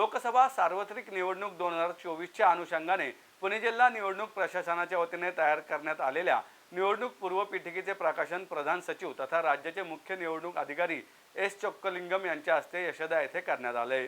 लोकसभा सार्वत्रिक निवडणूक दोन हजार चोवीसच्या अनुषंगाने पुणे जिल्हा निवडणूक प्रशासनाच्या वतीने तयार करण्यात आलेल्या निवडणूक पूर्वपीठिकेचे प्रकाशन प्रधान सचिव तथा राज्याचे मुख्य निवडणूक अधिकारी एस चोक्कलिंगम यांच्या हस्ते यशदा येथे करण्यात आले.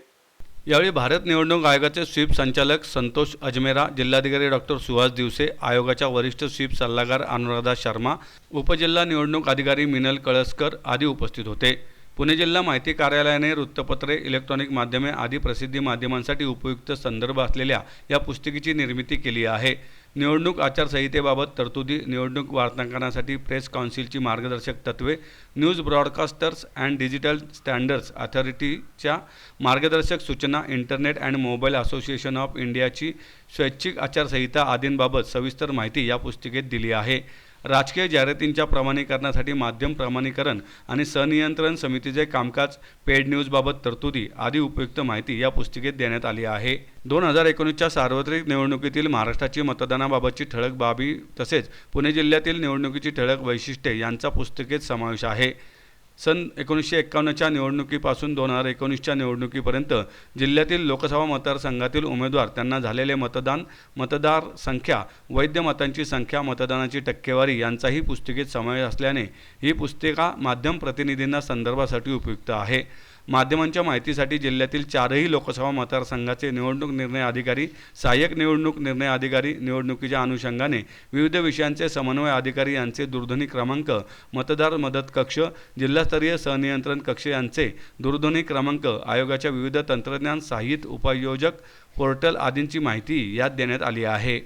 यावेळी भारत निवडणूक आयोगाचे स्वीप संचालक संतोष अजमेरा जिल्हाधिकारी डॉक्टर सुहास दिवसे आयोगाच्या वरिष्ठ स्वीप सल्लागार अनुराधा शर्मा उपजिल्हा निवडणूक अधिकारी मिनल कळसकर आदी उपस्थित होते. पुणे जिल्हा माहिती कार्यालयाने वृत्तपत्रे इलेक्ट्रॉनिक माध्यमे आदी प्रसिद्धी माध्यमांसाठी उपयुक्त संदर्भ असलेल्या या पुस्तिकेची निर्मिती केली आहे. निवडणूक आचारसंहितेबाबत तरतुदी निवडणूक वार्तांकनासाठी प्रेस काउन्सिलची मार्गदर्शक तत्वे news broadcasters and digital standards अथॉरिटीच्या मार्गदर्शक सूचना internet and mobile association of इंडियाची स्वैच्छिक आचारसंहिता आदींबाबत सविस्तर माहिती या पुस्तिकेत दिली आहे. राजकीय जाहिरातींच्या प्रमाणीकरणासाठी माध्यम प्रमाणीकरण आणि सनियंत्रण समितीचे कामकाज पेड न्यूजबाबत तरतुदी आदी उपयुक्त माहिती या पुस्तिकेत देण्यात आली आहे. दोन हजार एकोणीसच्या सार्वत्रिक निवडणुकीतील महाराष्ट्राची मतदानाबाबतची ठळक बाबी तसेच पुणे जिल्ह्यातील निवडणुकीची ठळक वैशिष्ट्ये यांचा पुस्तिकेत समावेश आहे. सन एकोणीसशे एक्कावन्नच्या निवडणुकीपासून दोन हजार एकोणीसच्या निवडणुकीपर्यंत जिल्ह्यातील लोकसभा मतदारसंघातील उमेदवार त्यांना झालेले मतदान मतदार संख्या वैध मतांची संख्या मतदानाची टक्केवारी यांचाही पुस्तिकेत समावेश असल्याने ही पुस्तिका माध्यम प्रतिनिधींना संदर्भासाठी उपयुक्त आहे. माध्यमांच्या माहितीसाठी जिल्ह्यातील चारही लोकसभा मतदारसंघाचे निवडणूक निर्णय अधिकारी सहाय्यक निवडणूक निर्णय अधिकारी निवडणुकीच्या अनुषंगाने विविध विषयांचे समन्वय अधिकारी यांचे दूरध्वनी क्रमांक मतदार मदत कक्ष जिल्हास्तरीय सहनियंत्रण कक्ष यांचे दूरध्वनी क्रमांक आयोगाच्या विविध तंत्रज्ञान सहाय्यित उपयोजक पोर्टल आदींची माहिती यात देण्यात आली आहे.